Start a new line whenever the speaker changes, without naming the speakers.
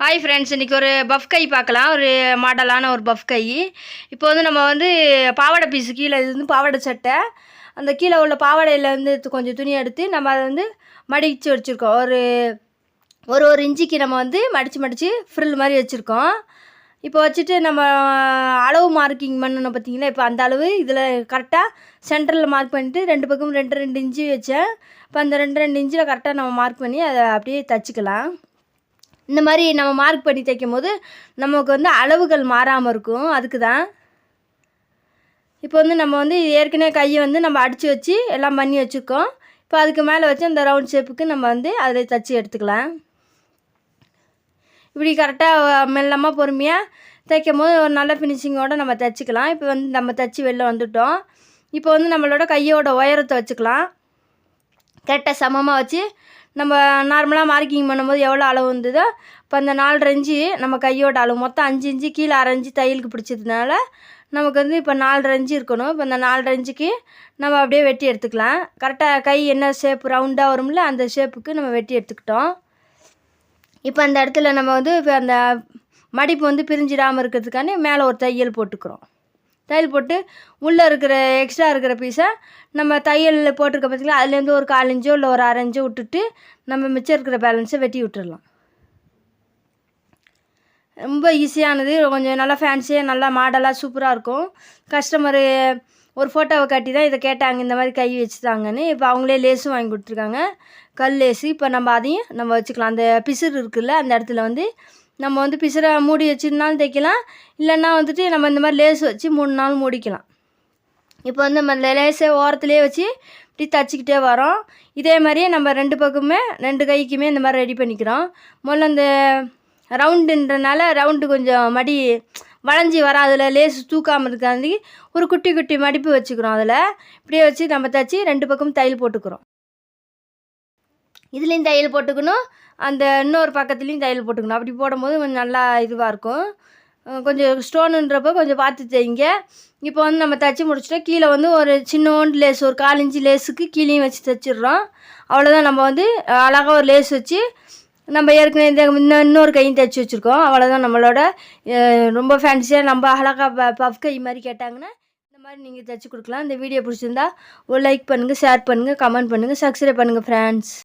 Hi friends இன்றைக்கி ஒரு puff கை பார்க்கலாம். ஒரு மாடலான ஒரு பஃப் கை. இப்போ வந்து நம்ம வந்து பாவாடை பீஸு கீழே இது வந்து பாவாடை சட்டை. அந்த கீழே உள்ள பாவாடையில் வந்து கொஞ்சம் துணி எடுத்து நம்ம அதை வந்து மடித்து வச்சுருக்கோம். ஒரு ஒரு ஒரு இன்ச்சுக்கு நம்ம வந்து மடித்து மடித்து ஃப்ரில் மாதிரி வச்சுருக்கோம். இப்போ வச்சுட்டு நம்ம அளவு மார்க்கிங் பண்ணணும் பார்த்தீங்களா? இப்போ அந்த அளவு இதில் கரெக்டாக சென்டரில் மார்க் பண்ணிட்டு ரெண்டு பக்கம் ரெண்டு ரெண்டு இன்ச்சு வச்சேன். இப்போ அந்த ரெண்டு ரெண்டு இன்ச்சில் கரெக்டாக நம்ம மார்க் பண்ணி அதை அப்படியே தச்சுக்கலாம். இந்த மாதிரி நம்ம மார்க் பண்ணி தைக்கும் போது நமக்கு வந்து அளவுகள் மாறாமல் இருக்கும். அதுக்கு தான் இப்போ வந்து நம்ம வந்து ஏற்கனவே கையை வந்து நம்ம அடித்து வச்சு எல்லாம் பண்ணி வச்சுருக்கோம். இப்போ அதுக்கு மேலே வச்சு அந்த ரவுண்ட் ஷேப்புக்கு நம்ம வந்து அதில் தச்சு எடுத்துக்கலாம். இப்படி கரெக்டாக மெல்லமாக பொறுமையாக தைக்கும் போது ஒரு நல்ல ஃபினிஷிங்கோடு நம்ம தைச்சிக்கலாம். இப்போ வந்து நம்ம தைச்சி வெளில வந்துட்டோம். இப்போ வந்து நம்மளோட கையோட உயரத்தை வச்சுக்கலாம். கரெக்டாக சமமாக வச்சு நம்ம நார்மலாக மார்க்கிங் பண்ணும்போது எவ்வளோ அளவு இருந்ததோ இப்போ அந்த நாலு இன்ச்சு நம்ம கையோட அளவு. மொத்தம் அஞ்சு இஞ்சு கீழே அரை இன்ச்சு தையலுக்கு பிடிச்சதுனால நமக்கு வந்து இப்போ நாலு இன்ச்சு இருக்கணும். இப்போ அந்த நாலு இன்ச்சுக்கு நம்ம அப்படியே வெட்டி எடுத்துக்கலாம். கரெக்டாக கை என்ன ஷேப் ரவுண்டாக வரும்ல அந்த ஷேப்புக்கு நம்ம வெட்டி எடுத்துக்கிட்டோம். இப்போ அந்த இடத்துல நம்ம வந்து இப்போ அந்த மடிப்பு வந்து பிரிஞ்சிடாமல் இருக்கிறதுக்காண்டி மேலே ஒரு தையல் போட்டுக்கிறோம். தையல் போட்டு உள்ளே இருக்கிற எக்ஸ்ட்ரா இருக்கிற பீஸை நம்ம தையல் போட்டிருக்க பார்த்தீங்களா அதுலேருந்து ஒரு காலஞ்சோ இன்ச்சோ இல்லை ஒரு அரைஞ்சோ விட்டுட்டு நம்ம மிச்சம் இருக்கிற பேலன்ஸை வெட்டி விட்டுறலாம். ரொம்ப ஈஸியானது கொஞ்சம் நல்லா ஃபேன்சியாக நல்லா மாடலாக சூப்பராக இருக்கும். கஸ்டமரு ஒரு ஃபோட்டோவை காட்டி தான் இதை கேட்டாங்க இந்த மாதிரி கை வச்சுதாங்கன்னு. இப்போ அவங்களே லேஸும் வாங்கி கொடுத்துருக்காங்க. கல் லேஸு. இப்போ நம்ம அதையும் நம்ம வச்சுக்கலாம். அந்த பிசுறு இருக்குல்ல அந்த இடத்துல வந்து நம்ம வந்து பிசுற மூடி வச்சுருந்தாலும் தைக்கலாம் இல்லைன்னா வந்துட்டு நம்ம இந்த மாதிரி லேஸ் வச்சு மூணு நாள் மூடிக்கலாம். இப்போ வந்து நம்ம இந்த லேஸை ஓரத்துலேயே வச்சு இப்படி தச்சிக்கிட்டே வரோம். இதே மாதிரியே நம்ம ரெண்டு பக்கமே ரெண்டு கைக்குமே இந்த மாதிரி ரெடி பண்ணிக்கிறோம். முதல்ல இந்த ரவுண்டுன்றனால ரவுண்டு கொஞ்சம் மடி வளைஞ்சி வர அதில் லேஸ் தூக்காமல் இருக்காண்டி ஒரு குட்டி குட்டி மடிப்பு வச்சுக்கிறோம் அதில். இப்படியே வச்சு நம்ம தச்சு ரெண்டு பக்கமும் தையல் போட்டுக்கிறோம். இதுலேயும் தையல் போட்டுக்கணும். அந்த இன்னொரு பக்கத்துலேயும் தையல் போட்டுக்கணும். அப்படி போடும்போது கொஞ்சம் நல்லா இதுவாக இருக்கும். கொஞ்சம் ஸ்டோனுன்றப்போ கொஞ்சம் பார்த்து தைங்க. இப்போ வந்து நம்ம தைச்சி முடிச்சிட்டோம் கீழே வந்து ஒரு சின்னோண்டு லேஸ் ஒரு காலஞ்சு லேஸுக்கு கீழேயும் வச்சு தைச்சிடுறோம். அவ்வளோதான் நம்ம வந்து அழகாக ஒரு லேஸ் வச்சு நம்ம ஏற்கனவே இந்த இன்னும் இன்னொரு கையும் தைச்சி வச்சுருக்கோம். அவ்வளோதான் நம்மளோட ரொம்ப ஃபேன்சியாக நம்ம அழகாக பஃப் கை மாதிரி கேட்டாங்கன்னா இந்த மாதிரி நீங்கள் தைச்சி கொடுக்கலாம். இந்த வீடியோ பிடிச்சிருந்தா ஒரு லைக் பண்ணுங்கள் ஷேர் பண்ணுங்கள் கமெண்ட் பண்ணுங்கள் சப்ஸ்கிரைப் பண்ணுங்கள் ஃப்ரெண்ட்ஸ்